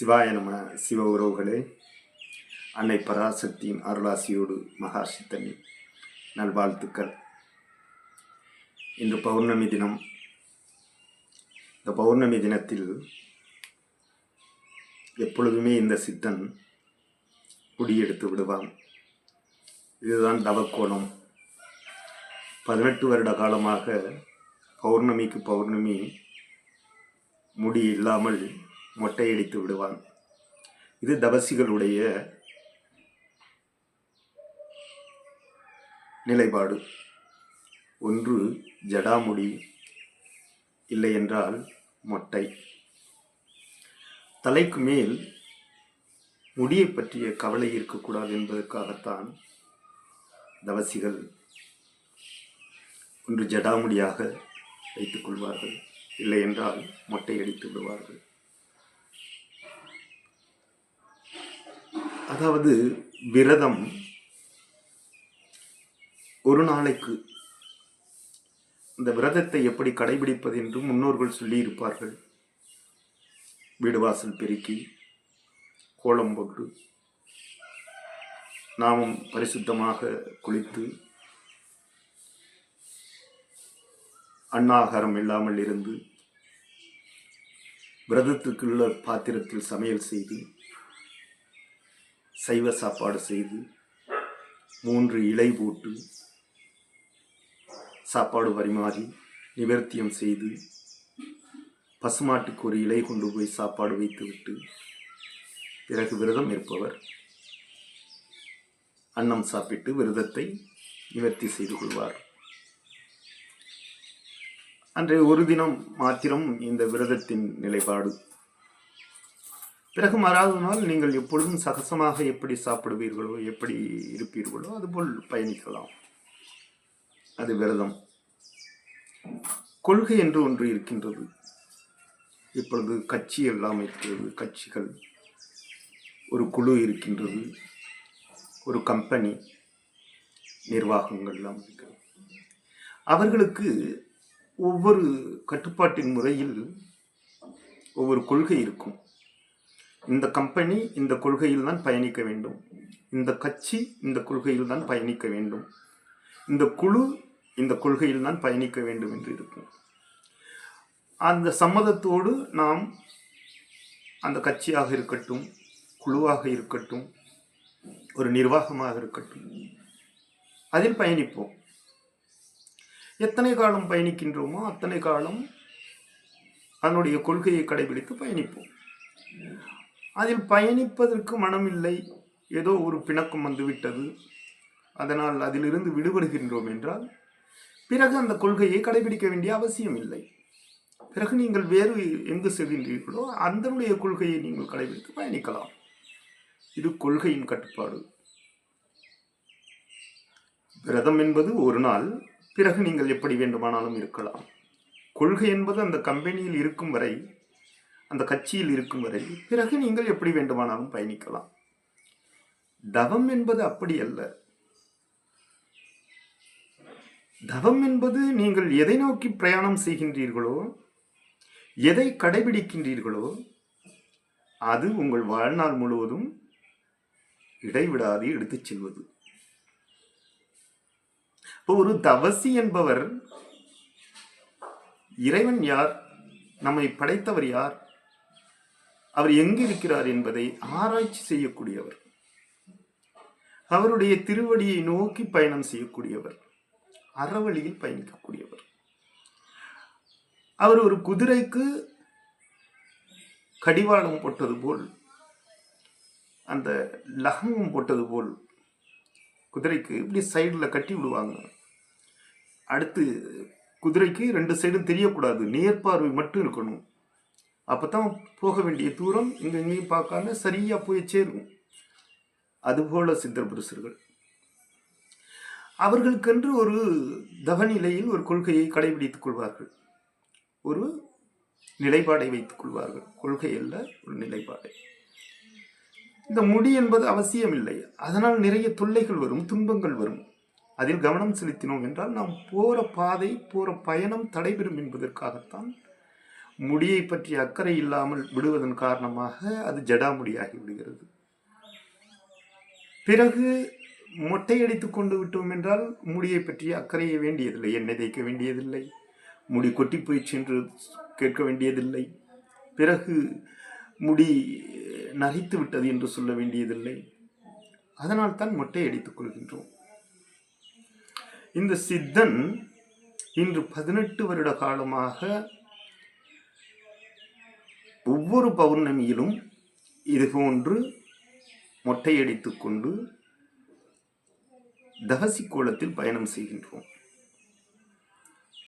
சிவாய நம சிவ உறவுகளே அன்னை பராசக்தியின் அருளாசியோடு மகாசித்தனி நல்வாழ்த்துக்கள். இன்று பௌர்ணமி தினம். இந்த பௌர்ணமி தினத்தில் எப்பொழுதுமே இந்த சித்தன் குடியெடுத்து விடுவான். இதுதான் தவக்கோணம். பதினெட்டு வருட காலமாக பௌர்ணமிக்கு பௌர்ணமி முடி இல்லாமல் மொட்டையடித்து விடுவான். இது தபசிகளுடைய நிலைப்பாடு. ஒன்று ஜடாமுடி இல்லை என்றால் மொட்டை. தலைக்கு மேல் முடியை பற்றிய கவலை இருக்கக்கூடாது என்பதற்காகத்தான் தவசிகள் ஒன்று ஜடாமுடியாக வைத்துக் கொள்வார்கள். இல்லை என்றால் மொட்டை அடித்து விடுவார்கள். அதாவது விரதம் ஒரு நாளைக்கு இந்த விரதத்தை எப்படி கடைபிடிப்பது என்று முன்னோர்கள் சொல்லியிருப்பார்கள். வீடு வாசல் பெருக்கி கோலம் போட்டு நாமும் பரிசுத்தமாக குளித்து அன்னாகாரம் இல்லாமல் இருந்து விரதத்துக்குள்ள பாத்திரத்தில் சமையல் செய்து சைவ சாப்பாடு செய்து மூன்று இலை போட்டு சாப்பாடு பரிமாறி நிவர்த்தியம் செய்து பசுமாட்டுக்கு ஒரு இலை கொண்டு போய் சாப்பாடு வைத்துவிட்டு பிறகு விரதம் இருப்பவர் அன்னம் சாப்பிட்டு விரதத்தை நிவர்த்தி செய்து கொள்வார். அன்றைய ஒரு தினம் மாத்திரம் இந்த விரதத்தின் நிலைப்பாடு பிறகு மறாவது நாள் நீங்கள் எப்பொழுதும் சகசமாக எப்படி சாப்பிடுவீர்களோ எப்படி இருப்பீர்களோ அதுபோல் பயணிக்கலாம். அது விரதம். கொள்கை என்று ஒன்று இருக்கின்றது. இப்பொழுது கட்சி எல்லாம் இருக்கிறது. கட்சிகள். ஒரு குழு இருக்கின்றது. ஒரு கம்பெனி நிர்வாகங்கள் எல்லாம் இருக்கிறது. அவர்களுக்கு ஒவ்வொரு கட்டுப்பாட்டின் முறையில் ஒவ்வொரு கொள்கை இருக்கும். இந்த கம்பெனி இந்த கொள்கையில் தான் பயணிக்க வேண்டும். இந்த கட்சி இந்த கொள்கையில் தான் பயணிக்க வேண்டும். இந்த குழு இந்த கொள்கையில் தான் பயணிக்க வேண்டும் என்று இருக்கும். அந்த சம்மதத்தோடு நாம் அந்த கட்சியாக இருக்கட்டும் குழுவாக இருக்கட்டும் ஒரு நிர்வாகமாக இருக்கட்டும் அதில் பயணிப்போம். எத்தனை காலம் பயணிக்கின்றோமோ அத்தனை காலம் அதனுடைய கொள்கையை கடைபிடித்து பயணிப்போம். அதில் பயணிப்பதற்கு மனமில்லை. ஏதோ ஒரு பிணக்கம் வந்துவிட்டது. அதனால் அதிலிருந்து விடுபடுகின்றோம் என்றால் பிறகு அந்த கொள்கையை கடைபிடிக்க வேண்டிய அவசியம் இல்லை. பிறகு நீங்கள் வேறு எங்கு செல்கின்றீர்களோ அந்தனுடைய கொள்கையை நீங்கள் கடைபிடித்து பயணிக்கலாம். இது கொள்கையின் கட்டுப்பாடு. விரதம் என்பது ஒரு நாள் பிறகு நீங்கள் எப்படி வேண்டுமானாலும் இருக்கலாம். கொள்கை என்பது அந்த கம்பெனியில் இருக்கும் வரை அந்த கட்சியில் இருக்கும் வரை பிறகு நீங்கள் எப்படி வேண்டுமானாலும் பயணிக்கலாம். தவம் என்பது அப்படி அல்ல. தவம் என்பது நீங்கள் எதை நோக்கி பிரயாணம் செய்கின்றீர்களோ எதை கடைபிடிக்கின்றீர்களோ அது உங்கள் வாழ்நாள் முழுவதும் இடைவிடாது எடுத்துச் செல்வது. இப்போ ஒரு தவசி என்பவர் இறைவன் யார்? நம்மை படைத்தவர் யார்? அவர் எங்கிருக்கிறார் என்பதை ஆராய்ச்சி செய்யக்கூடியவர். அவருடைய திருவடியை நோக்கி பயணம் செய்யக்கூடியவர். அறவழியில் பயணிக்கக்கூடியவர். அவர் ஒரு குதிரைக்கு கடிவாளம் போட்டது போல் அந்த லகங்கம் போட்டது போல் குதிரைக்கு இப்படி சைடில் கட்டி விடுவாங்க. அடுத்து குதிரைக்கு ரெண்டு சைடும் தெரியக்கூடாது. நேர்பார்வை மட்டும் இருக்கணும். அப்போ தான் போக வேண்டிய தூரம் இங்கே இங்கேயும் பார்க்காம சரியாக போய் சேரும். அதுபோல சித்தர் புருஷர்கள். அவர்களுக்கென்று ஒரு தவநிலையில் ஒரு கொள்கையை கடைபிடித்துக் கொள்வார்கள். ஒரு நிலைப்பாடை வைத்துக் கொள்வார்கள். கொள்கை அல்ல ஒரு நிலைப்பாடை. இந்த முடி என்பது அவசியம் இல்லை அதனால் நிறைய தொல்லைகள் வரும் துன்பங்கள் வரும். அதில் கவனம் செலுத்தினோம் என்றால் நாம் போகிற பாதை போகிற பயணம் தடைபெறும் என்பதற்காகத்தான் முடியை பற்றி அக்கறை இல்லாமல் விடுவதன் காரணமாக அது ஜடாமுடியாகி விடுகிறது. பிறகு மொட்டையடித்துக் கொண்டு விட்டோம் என்றால் முடியை பற்றி அக்கறைய வேண்டியதில்லை எண்ணெய் தேய்க்க வேண்டியதில்லை முடி கொட்டி போயிற்று என்று கேட்க வேண்டியதில்லை. பிறகு முடி நகைத்து விட்டது என்று சொல்ல வேண்டியதில்லை. அதனால் தான் மொட்டை அடித்துக் கொள்கின்றோம். இந்த சித்தன் இன்று பதினெட்டு வருட காலமாக ஒவ்வொரு பௌர்ணமியிலும் இதுபோன்று மொட்டையடித்து கொண்டு தகசி கோலத்தில் பயணம் செய்கின்றோம்.